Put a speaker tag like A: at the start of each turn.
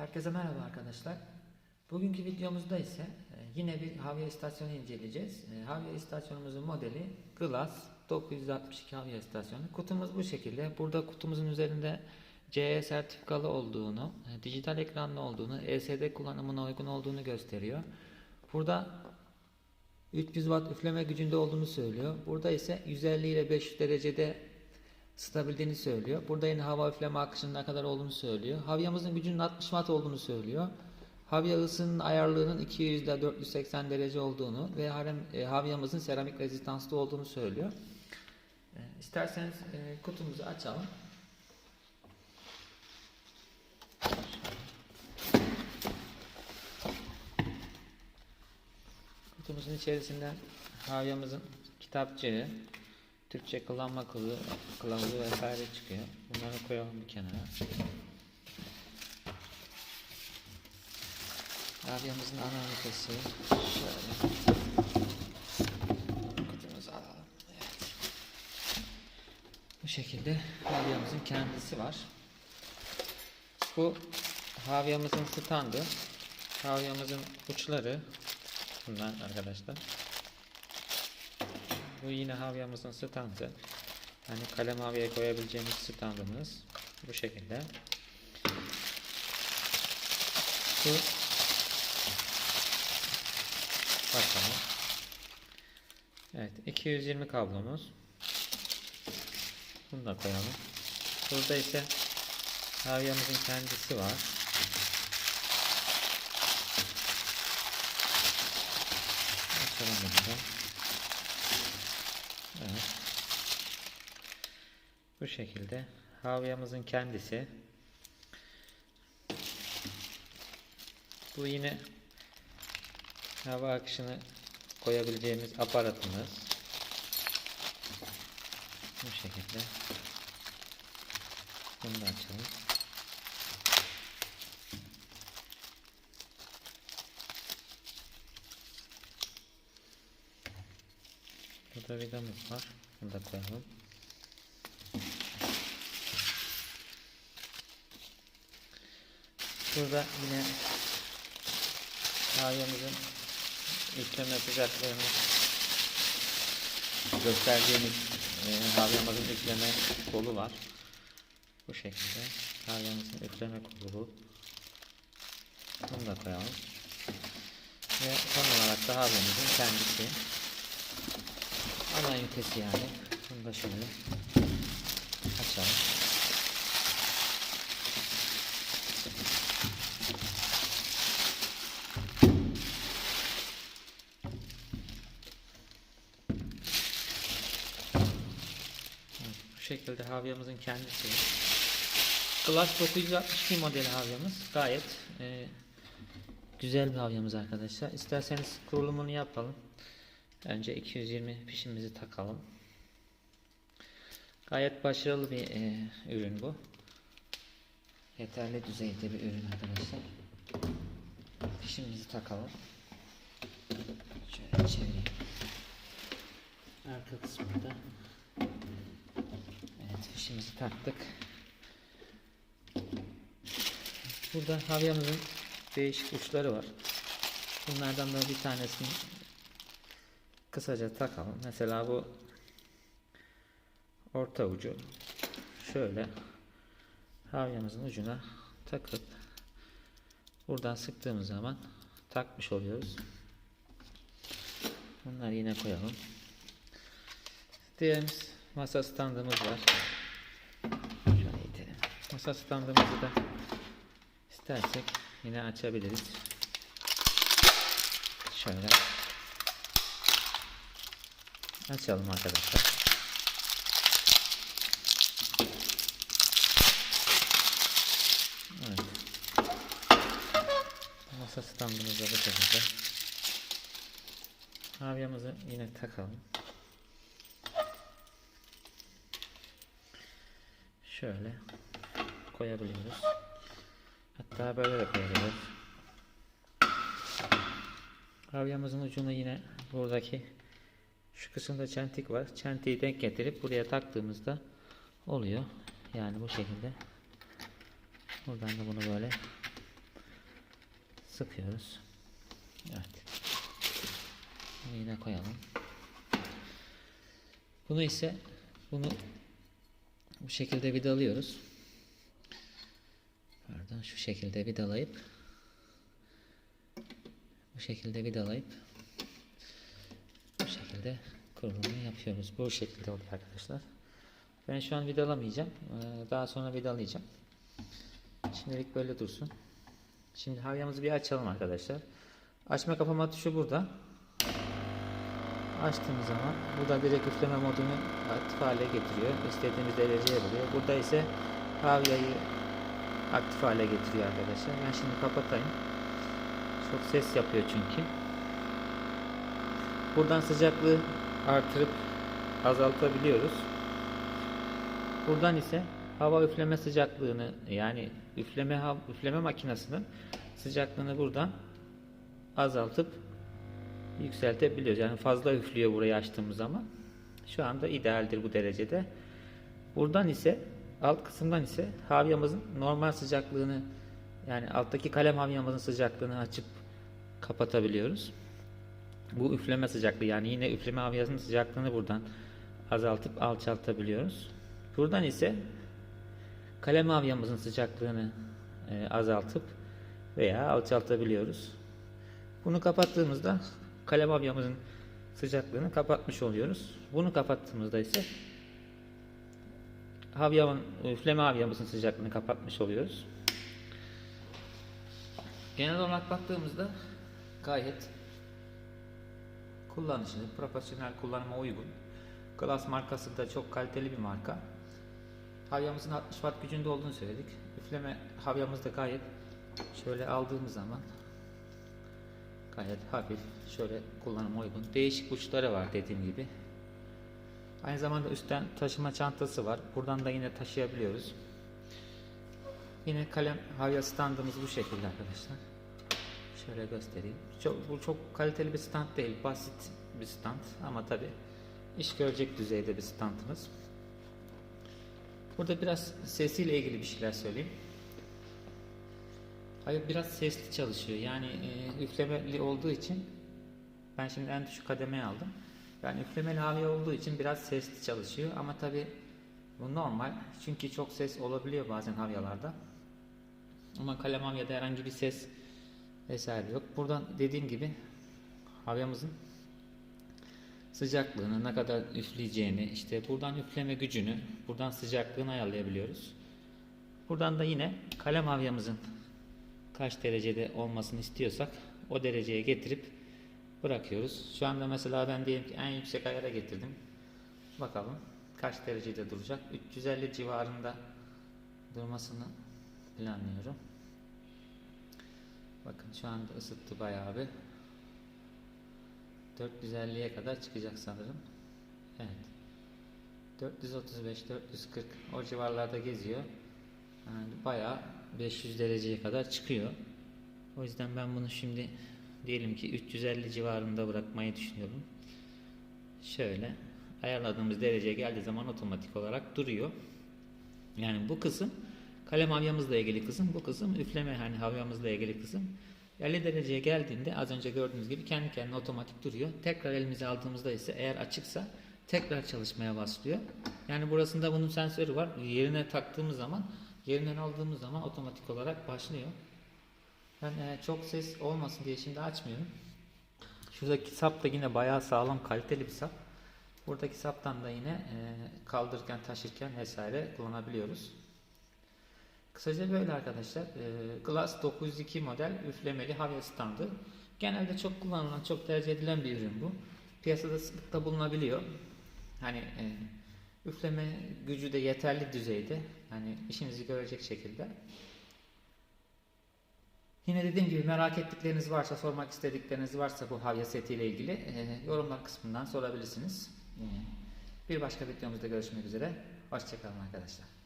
A: Herkese merhaba arkadaşlar. Bugünkü videomuzda ise e, yine bir havya istasyonu inceleyeceğiz. E, Havya istasyonumuzun modeli Glass 962 havya istasyonu. Kutumuz bu şekilde. Burada kutumuzun üzerinde CE sertifikalı olduğunu, e, dijital ekranlı olduğunu, ESD kullanımına uygun olduğunu gösteriyor. Burada 300 watt üfleme gücünde olduğunu söylüyor. Burada ise 150 ile 500 derecede stabildiğini söylüyor. Burada yine hava üfleme akışının ne kadar olduğunu söylüyor. Havyamızın gücünün 60 watt olduğunu söylüyor. Havya ısının ayarlığının 200 ile 480 derece olduğunu ve harem, e, havyamızın seramik rezistanslı olduğunu söylüyor. E, isterseniz e, kutumuzu açalım. Kutumuzun içerisinden havyamızın kitapçığı, Türkçe kullanma kılavuzu, kılavuzu vesaire çıkıyor. Bunları koyalım bir kenara. Havyamızın ana ünitesi şöyle. Kutumuzu alalım. Bu şekilde havyamızın kendisi var. Bu havyamızın standı. Havyamızın uçları bunlar arkadaşlar. Bu yine havyamızın standı. Yani kalem havyaya koyabileceğimiz standımız bu şekilde. Bu bakalım. Evet 220 kablomuz. Bunu da koyalım. Burada ise havyamızın kendisi var. Açalım bunu da. Evet. Bu şekilde havyamızın kendisi. Bu yine hava akışını koyabileceğimiz aparatımız. Bu şekilde. Bunu da açalım. Burada vidamız var. Bunu da koyalım. Burada yine havyamızın üfleme sıcaklığını gösterdiğimiz e, havyamızın üfleme kolu var. Bu şekilde havyamızın üfleme kolu bu. Bunu da koyalım. Ve son olarak da havyamızın kendisi. Ana ünitesi yani. Bunu da şöyle açalım. Evet, bu şekilde havyamızın kendisi. Glass 962 modeli havyamız. Gayet e, güzel bir havyamız arkadaşlar. İsterseniz kurulumunu yapalım. Önce 220 pişimizi takalım. Gayet başarılı bir e, ürün bu. Yeterli düzeyde bir ürün arkadaşlar. Pişimizi takalım. Şöyle çevireyim. Arka kısmında. Evet fişimizi taktık. Burada havyamızın değişik uçları var. Bunlardan da bir tanesini kısaca takalım. Mesela bu orta ucu şöyle havyamızın ucuna takıp buradan sıktığımız zaman takmış oluyoruz. Bunları yine koyalım. Diğerimiz masa standımız var. Masa standımızı da istersek yine açabiliriz. Şöyle açalım arkadaşlar. Evet. Masa standımızda bu şekilde. Havyamızı yine takalım. Şöyle koyabiliyoruz. Hatta böyle de koyabiliyoruz. Havyamızın ucuna yine buradaki şu kısımda çentik var. Çentiği denk getirip buraya taktığımızda oluyor. Yani bu şekilde. Buradan da bunu böyle sıkıyoruz. Evet. Bunu yine koyalım. Bunu ise bunu bu şekilde vidalıyoruz. Pardon şu şekilde vidalayıp bu şekilde vidalayıp bu şekilde kurulumu yapıyoruz. Bu şekilde oluyor arkadaşlar. Ben şu an vidalamayacağım. Ee, Daha sonra vidalayacağım. Şimdilik böyle dursun. Şimdi havyamızı bir açalım arkadaşlar. Açma kapama tuşu burada. Açtığımız zaman burada direkt üfleme modunu aktif hale getiriyor. İstediğimiz dereceye veriyor. Burada ise havyayı aktif hale getiriyor arkadaşlar. Ben şimdi kapatayım. Çok ses yapıyor çünkü. Buradan sıcaklığı artırıp azaltabiliyoruz. Buradan ise hava üfleme sıcaklığını yani üfleme üfleme makinesinin sıcaklığını buradan azaltıp yükseltebiliyoruz. Yani fazla üflüyor burayı açtığımız zaman. Şu anda idealdir bu derecede. Buradan ise alt kısımdan ise havyamızın normal sıcaklığını yani alttaki kalem havyamızın sıcaklığını açıp kapatabiliyoruz. Bu üfleme sıcaklığı yani yine üfleme havyasının sıcaklığını buradan azaltıp alçaltabiliyoruz. Buradan ise kalem havyamızın sıcaklığını e, azaltıp veya alçaltabiliyoruz. Bunu kapattığımızda kalem havyamızın sıcaklığını kapatmış oluyoruz. Bunu kapattığımızda ise havyamın, üfleme havyamızın sıcaklığını kapatmış oluyoruz. Genel olarak baktığımızda gayet kullanışlı, profesyonel kullanıma uygun. Glass markası da çok kaliteli bir marka. Havyamızın 60 watt gücünde olduğunu söyledik. Üfleme havyamız da gayet şöyle aldığımız zaman gayet hafif, şöyle kullanıma uygun. Değişik uçları var dediğim gibi. Aynı zamanda üstten taşıma çantası var. Buradan da yine taşıyabiliyoruz. Yine kalem havya standımız bu şekilde arkadaşlar. Şöyle göstereyim. Çok, bu çok kaliteli bir stand değil. Basit bir stand ama tabi iş görecek düzeyde bir standımız. Burada biraz sesiyle ilgili bir şeyler söyleyeyim. Hayır biraz sesli çalışıyor. Yani e, üflemeli olduğu için ben şimdi en düşük kademeye aldım. Yani üflemeli havya olduğu için biraz sesli çalışıyor ama tabi bu normal. Çünkü çok ses olabiliyor bazen havyalarda. Ama kalem havyada herhangi bir ses vesaire yok. Buradan dediğim gibi havyamızın sıcaklığını, ne kadar üfleyeceğini, işte buradan üfleme gücünü, buradan sıcaklığını ayarlayabiliyoruz. Buradan da yine kalem havyamızın kaç derecede olmasını istiyorsak o dereceye getirip bırakıyoruz. Şu anda mesela ben diyelim ki en yüksek ayara getirdim. Bakalım kaç derecede duracak. 350 civarında durmasını planlıyorum. Bakın şu anda ısıttı bayağı bir. 450'ye kadar çıkacak sanırım. Evet. 435, 440 o civarlarda geziyor. Yani bayağı 500 dereceye kadar çıkıyor. O yüzden ben bunu şimdi diyelim ki 350 civarında bırakmayı düşünüyorum. Şöyle ayarladığımız dereceye geldiği zaman otomatik olarak duruyor. Yani bu kısım kalem havyamızla ilgili kısım, bu kısım üfleme hani havyamızla ilgili kısım. 50 dereceye geldiğinde az önce gördüğünüz gibi kendi kendine otomatik duruyor. Tekrar elimize aldığımızda ise eğer açıksa tekrar çalışmaya başlıyor. Yani burasında bunun sensörü var. Yerine taktığımız zaman, yerinden aldığımız zaman otomatik olarak başlıyor. Ben e, çok ses olmasın diye şimdi açmıyorum. Şuradaki sap da yine bayağı sağlam, kaliteli bir sap. Buradaki saptan da yine e, kaldırırken, taşırken vesaire kullanabiliyoruz. Kısaca böyle arkadaşlar. E, Glass 902 model üflemeli havya standı. Genelde çok kullanılan, çok tercih edilen bir ürün bu. Piyasada sıklıkla bulunabiliyor. Hani e, üfleme gücü de yeterli düzeyde. Yani işinizi görecek şekilde. Yine dediğim gibi merak ettikleriniz varsa, sormak istedikleriniz varsa bu havya setiyle ilgili e, yorumlar kısmından sorabilirsiniz. E, bir başka videomuzda görüşmek üzere. Hoşçakalın arkadaşlar.